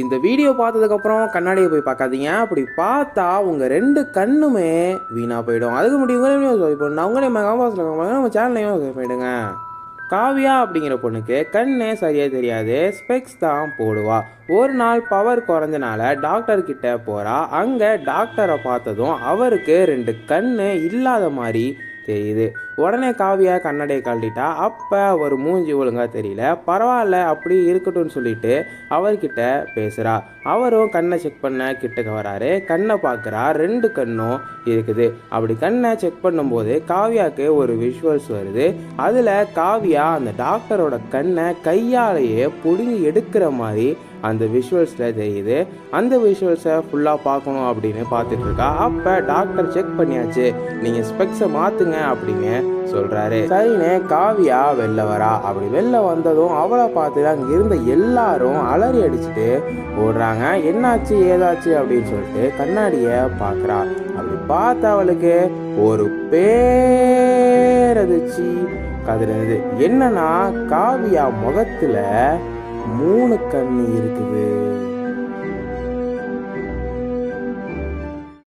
இந்த வீடியோ பார்த்ததுக்கப்புறம் கண்ணாடியை போய் பார்க்காதீங்க. அப்படி பார்த்தா உங்கள் ரெண்டு கண்ணுமே வீணாக போயிடும். அதுக்கு முடியும் இப்போ நான் உங்களே காம்பாஸில் நம்ம சேனல்லையும் போயிடுங்க காவியா அப்படிங்கிற பொண்ணுக்கு கண்ணே சரியாக தெரியாது. ஸ்பெக்ஸ் தான் போடுவா. ஒரு நாள் பவர் குறைஞ்சனால டாக்டர் கிட்ட போகிறா அங்கே டாக்டரை பார்த்ததும் அவருக்கு ரெண்டு கண்ணு இல்லாத மாதிரி தெரியுது. உடனே காவியா கண்ணடையை கழட்டிட்டா அப்போ அவர் மூஞ்சி ஒழுங்காக தெரியல பரவாயில்ல அப்படி இருக்கட்டும்னு சொல்லிட்டு அவர்கிட்ட பேசுகிறா அவரும் கண்ணை செக் பண்ண கிட்டக்க வராரு. கண்ணை பார்க்குறா ரெண்டு கண்ணும் இருக்குது. அப்படி கண்ணை செக் பண்ணும்போது காவியாவுக்கு ஒரு விஷுவல்ஸ் வருது. அதில் காவியா அந்த டாக்டரோட கண்ணை கையாலேயே பிடுங்கி எடுக்கிற மாதிரி அந்த விஷுவல்ஸில் தெரியுது. அந்த விஷுவல்ஸை ஃபுல்லாக பார்க்கணும் அப்படின்னு பார்த்துட்ருக்கா அப்போ டாக்டர் செக் பண்ணியாச்சு. நீங்கள் ஸ்பெக்ஸை மாற்றுங்க அப்படின்னு சொல்கிறாரு சரின்னு காவியா வெளில வரா. அப்படி வெளில வந்ததும் அவளை பார்த்து அங்கே இருந்த எல்லாரும் அலறி அடிச்சுட்டு ஓடுறாங்க. என்னாச்சு ஏதாச்சு அப்படின்னு சொல்லிட்டு கண்ணாடியை பார்க்குறா. அப்படி பார்த்த அவளுக்கு ஒரு பேரதிர்ச்சி கதிரது என்னன்னா காவியா முகத்துல மூணு கண்ணு இருக்குது.